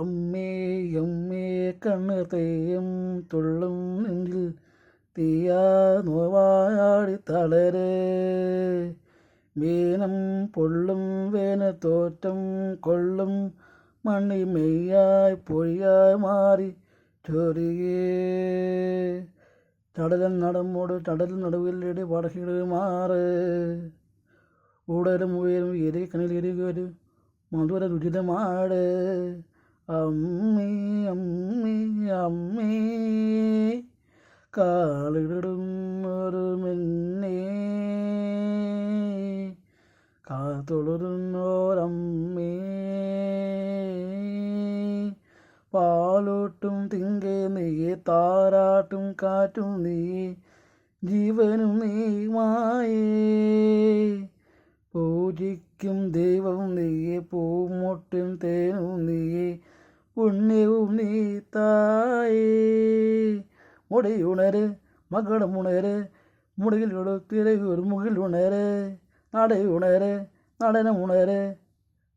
അമ്മേ കണ്ണ് തെയ്യം തുള്ളും നെഞ്ചിൽ തീയാ നോവാടി തളരേ. മീനം പൊള്ളും വേന തോറ്റം കൊള്ളും മണ്ണി മെയ്യായി പൊയ്യായി മാറി ചൊരിയേ ചടലൻ നടമോട് ചടൽ നടുവിലടി വടക്കിട് മാറ്. ഉടലും ഉയരും എരി കണിൽ എരികൊരു മധുര രുചിതമാട്. അമ്മേ അമ്മേ അമ്മേ. കാലിടുന്നൊരു മിന്നേ കാത്തൊളുന്നോരമ്മേ പാലോട്ടും തിങ്കേ നീ താരാട്ടും കാറ്റും നീ ജീവനും നീ മായേ. പൂജിക്കും ദൈവം നീ പൂമൊട്ടും തേനും നീയെ പുണ്യവും ഉണ്ണി തായേ. മുടിയുണര് മകളുമുണര് മുടിയിൽ തിരകൂർ മുകിൽ ഉണര്. നടയുണര് ഉണര്.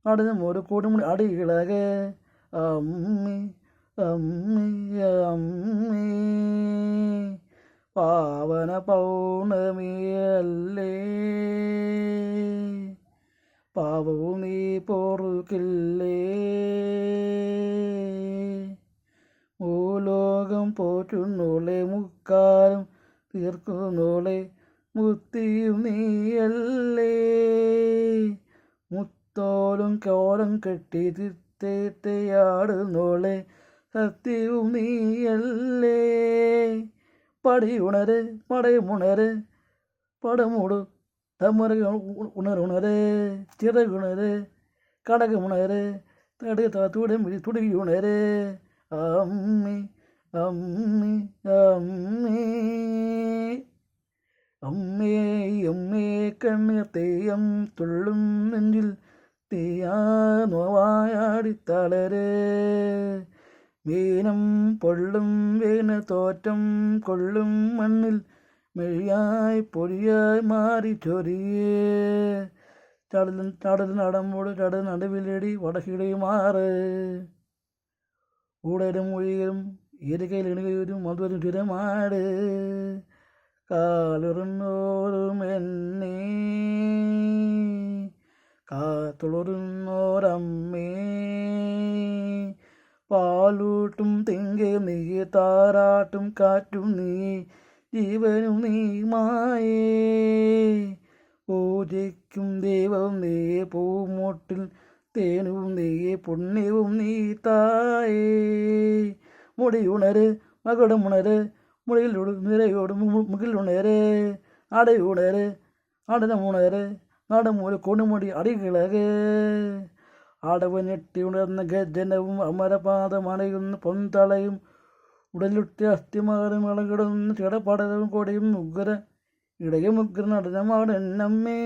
നടനം ഒരു കൊടുമുടി അടിയിളക്. അമ്മി അമ്മി അമ്മി. പാവന പൗർണമിയല്ലേ. പാവവും നീ പോറുകില്ലേ പോറ്റുന്നോളെ മുക്കാലും തീർക്കുന്നോളെ മുത്തിയും നീയല്ലേ. മുത്തോലും കോലം കെട്ടി തിത്തേത്തയാടുന്നോളെ സത്യവും നീയല്ലേ. പടിയുണര് പടയുമുണര് പടമുടു തമുറ ഉണരുണര് ചിറകുണര് കടകുണര് തടുത്ത തുടങ്ങി തുടുകിയുണര് അമ്മി അമ്മി അമ്മേ. അമ്മേ അമ്മേ കണ്ണീർ തെയ്യം തുള്ളും നെഞ്ചിൽ തീയാ നോവായാടി തളരെ. മീനം പൊള്ളും വീന തോറ്റം കൊള്ളും മണ്ണിൽ മെഴിയായി പൊടിയായി മാറി ചൊരിയേ. ചടലൻ ചടൽ നടമ്പോട് ചടൽ നടുവിലടി വടക്കിടി മാറ് ഊടലും മൊഴികളും കയ്യിൽ ഇണകയും മധുരം ചുരമാട് കാലുറുന്നോറും എന്നെ. കാത്തുളറുന്നോരമ്മേ പാലൂട്ടും തിങ്കെ നീ താരാട്ടും കാറ്റും നീ ജീവനും നീ മായേ. പൂജിക്കും ദൈവം നീ പൂമൊട്ടിൽ തേനും നീ പുണ്യവും നീ തായേ. മുടിയുണര് മകടമുണര് உணரு ஆடனம் മുകിലുണര് അടയുണര് അടനമുണര് നടമൂല കൊടുമുടി ആടവ് അടവനെട്ടി ഉണർന്ന ഗജനവും അമരപാദമണയുന്ന പൊന്തളയും ഉടലുട്ടി അസ്ഥിമാറും ഇളകിടുന്ന ചിടപടലും കൊടിയും ഉഗ്ര ഇടയും ഉഗ്ര നടനമാടെന്നമ്മേ